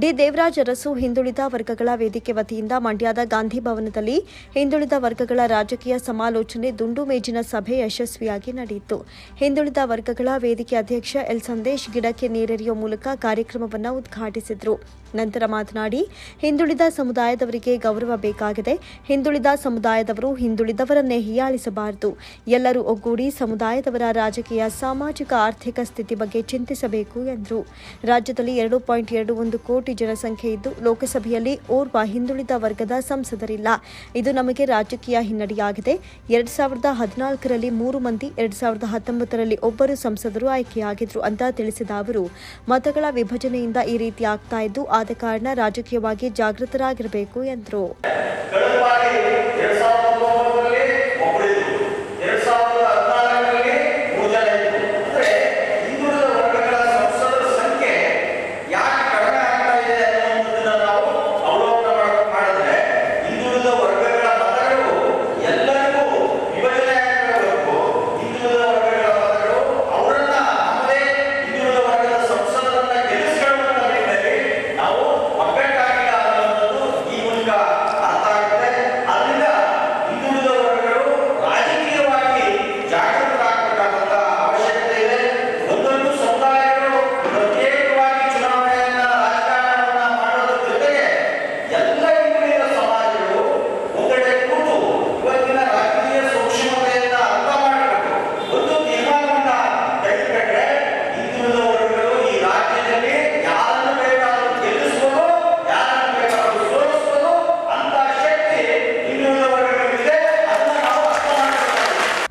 D. Devaraj Arasu ಹಿಂದುಳಿದ ವರ್ಗಗಳ ವೇದಿಕೆ ವತಿಯಿಂದ ಮಂಡ್ಯದ ಗಾಂಧಿ ಭವನದಲ್ಲಿ ಹಿಂದುಳಿದ ವರ್ಗಗಳ ರಾಜಕೀಯ ಸಮಾಲೋಚನೆ ದುಂಡು ಮೇಜಿನ ಸಭೆ ಯಶಸ್ವಿಯಾಗಿ ನಡೆಯಿತು. ಹಿಂದುಳಿದ ವರ್ಗಗಳ ವೇದಿಕೆ ಅಧ್ಯಕ್ಷ ಎಲ್. ಸಂದೇಶ್ ಗಿಡಕ್ಕೆ ನೀರೆರೆಯುವ ಮೂಲಕ ಕಾರ್ಯಕ್ರಮವನ್ನು ಉದ್ಘಾಟಿಸಿದರು. ನಂತರ ಮಾತನಾಡಿ, ಹಿಂದುಳಿದ ಸಮುದಾಯದವರಿಗೆ ಗೌರವ ಬೇಕಾಗಿದೆ. ಹಿಂದುಳಿದ ಸಮುದಾಯದವರು ಹಿಂದುಳಿದವರನ್ನೇ ಹೀಯಾಳಿಸಬಾರದು. ಎಲ್ಲರೂ ಒಗ್ಗೂಡಿ ಸಮುದಾಯದವರ ರಾಜಕೀಯ, ಸಾಮಾಜಿಕ, ಆರ್ಥಿಕ ಸ್ಥಿತಿ ಬಗ್ಗೆ ಚಿಂತಿಸಬೇಕು ಎಂದರು. ರಾಜ್ಯದಲ್ಲಿ ಎರಡು ಪಾಯಿಂಟ್ ಎರಡು ಒಂದು ಕೋಟಿ ಜನಸಂಖ್ಯೆ ಇದ್ದು ಲೋಕಸಭೆಯಲ್ಲಿ ಓರ್ವ ಹಿಂದುಳಿದ ವರ್ಗದ ಸಂಸದರಿಲ್ಲ. ಇದು ನಮಗೆ ರಾಜಕೀಯ ಹಿನ್ನಡೆಯಾಗಿದೆ. ಎರಡ್ ಸಾವಿರದ ಹದಿನಾಲ್ಕರಲ್ಲಿ ಮೂರು ಮಂದಿ, ಎರಡ್ ಸಾವಿರದ ಹತ್ತೊಂಬತ್ತರಲ್ಲಿ ಒಬ್ಬರು ಸಂಸದರು ಆಯ್ಕೆಯಾಗಿದ್ರು ಅಂತ ತಿಳಿಸಿದ ಅವರು, ಮತಗಳ ವಿಭಜನೆಯಿಂದ ಈ ರೀತಿ ಆಗ್ತಾ ಇದ್ದು, ಆದ ಕಾರಣ ರಾಜಕೀಯವಾಗಿ ಜಾಗೃತರಾಗಿರಬೇಕು ಎಂದರು.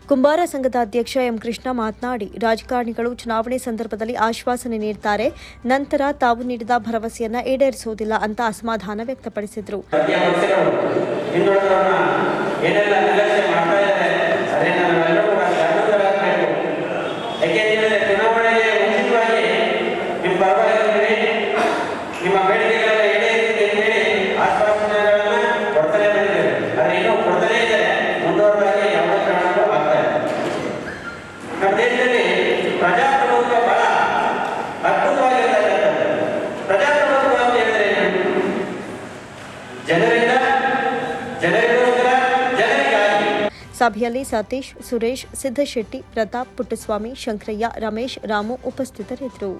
ಕುಂಬಾರ ಸಂಘದ ಅಧ್ಯಕ್ಷ ಎಂ ಕೃಷ್ಣ ಮಾತನಾಡಿ, ರಾಜಕಾರಣಿಗಳು ಚುನಾವಣೆ ಸಂದರ್ಭದಲ್ಲಿ ಆಶ್ವಾಸನೆ ನೀಡುತ್ತಾರೆ ನಂತರ ತಾವು ನೀಡಿದ ಭರವಸೆಯನ್ನ ಈಡೇರಿಸುವುದಿಲ್ಲ ಅಂತ ಅಸಮಾಧಾನ ವ್ಯಕ್ತಪಡಿಸಿದರು. ಸಭೆಯಲ್ಲಿ ಸತೀಶ್ ಸುರೇಶ್ ಸಿದ್ದಶೆಟ್ಟಿ ಪ್ರತಾಪ್ ಪುಟ್ಟಸ್ವಾಮಿ ಶಂಕರಯ್ಯ ರಮೇಶ್ ರಾಮು ಉಪಸ್ಥಿತರಿದ್ದರು.